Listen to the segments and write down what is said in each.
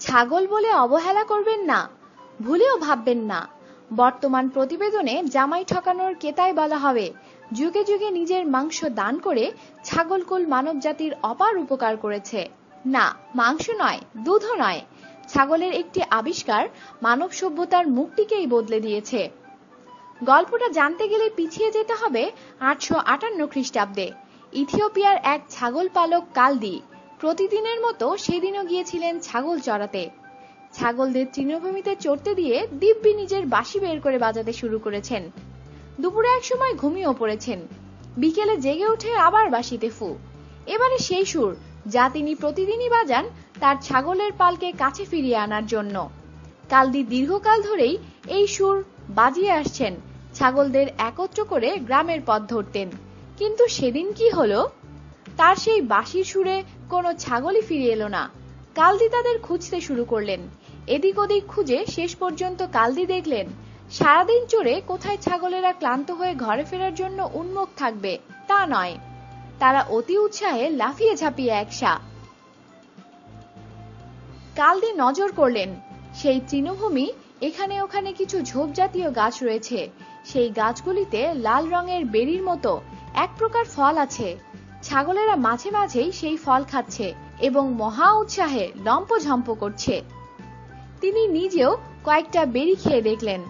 ছাগল বলে অবহেলা করবেন না, ভুলেও ভাববেন না। বর্তমান প্রতিবেদনে জামাই ঠকানোর কেতায় বলা হবে, যুগে যুগে নিজের মাংস দান করে ছাগলকুল মানবজাতির অপার উপকার করেছে। না, মাংস নয়, দুধও নয়। ছাগলের একটি আবিষ্কার মানব সভ্যতার মুখটিকেই বদলে দিয়েছে। গল্পটা জানতে গেলে পিছিয়ে যেতে হবে আটশো আটান্ন খ্রিস্টাব্দে। ইথিওপিয়ার এক ছাগল পালক কালদি প্রতিদিনের মতো সেদিনও গিয়েছিলেন ছাগল চড়াতে। ছাগলদের তৃণভূমিতে চড়তে দিয়ে দিব্যি নিজের বাঁশি বের করে বাজাতে শুরু করেছেন। দুপুরে এক সময় ঘুমিয়েও পড়েছেন। বিকেলে জেগে উঠে আবার বাঁশিতে ফু। এবারে সেই সুর যা তিনি প্রতিদিনই বাজান তার ছাগলের পালকে কাছে ফিরিয়ে আনার জন্য। কালদি দীর্ঘকাল ধরেই এই সুর বাজিয়ে আসছেন ছাগলদের একত্র করে গ্রামের পথ ধরতেন। কিন্তু সেদিন কি হলো? তার সেই বাঁশির সুরে কোনো ছাগলই ফিরে এলো না। কালদি তাদের খুঁজতে শুরু করলেন। এদিক ওদিক খুঁজে শেষ পর্যন্ত কালদি দেখলেন, সারাদিন চড়ে কোথায় ছাগলেরা ক্লান্ত হয়ে ঘরে ফেরার জন্য উন্মুখ থাকবে তা নয়। তারা অতি উৎসাহে লাফিয়ে ঝাঁপিয়ে একসা কালদি নজর করলেন, সেই তৃণভূমি, এখানে ওখানে কিছু ঝোপ জাতীয় গাছ রয়েছে। সেই গাছগুলিতে লাল রঙের বেরির মতো এক প্রকার ফল আছে। ছাগলেরা মাঝে মাঝেই সেই ফল খাচ্ছে এবং মহা উৎসাহে লম্পঝম্প করছে। তিনি নিজেও কয়েকটা বেরি খেয়ে দেখলেন।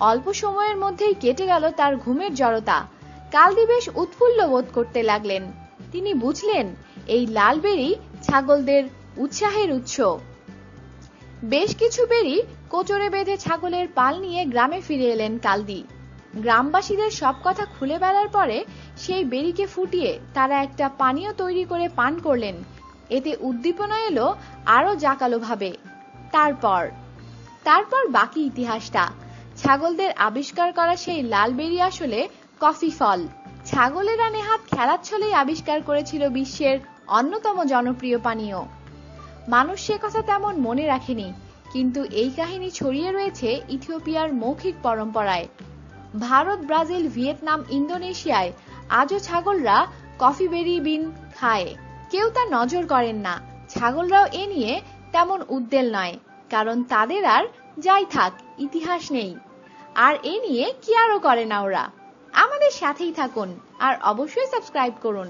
অল্প সময়ের মধ্যেই কেটে গেল তার ঘুমের জড়তা। কালদি বেশ উৎফুল্ল বোধ করতে লাগলেন। তিনি বুঝলেন, এই লাল বেরি ছাগলদের উৎসাহের উৎস। বেশ কিছু বেরি কোচরে বেঁধে ছাগলের পাল নিয়ে গ্রামে ফিরে এলেন কালদি। গ্রামবাসীদের সব কথা খুলে বেড়ার পরে সেই বেরিকে ফুটিয়ে তারা একটা পানীয় তৈরি করে পান করলেন। এতে উদ্দীপনা এলো আরও জাকালো ভাবে তারপর তারপর বাকি ইতিহাসটা। ছাগলদের আবিষ্কার করা সেই লাল বেরি আসলে কফি ফল। ছাগলেরা নেহাত খেলার ছলেই আবিষ্কার করেছিল বিশ্বের অন্যতম জনপ্রিয় পানীয়। মানুষ সে কথা তেমন মনে রাখেনি, কিন্তু এই কাহিনী ছড়িয়ে রয়েছে ইথিওপিয়ার মৌখিক পরম্পরায়। ভারত, ব্রাজিল, ভিয়েতনাম, ইন্দোনেশিয়ায় আজও ছাগলরা কফি বেরি বিন খায়। কেউ তা নজর করেন না। ছাগলরাও এ নিয়ে তেমন উদ্বেল নয়, কারণ তাদের আর যাই থাক, ইতিহাস নেই। আর এ নিয়ে কি আরও করে না ওরা? আমাদের সাথেই থাকুন, আর অবশ্যই সাবস্ক্রাইব করুন।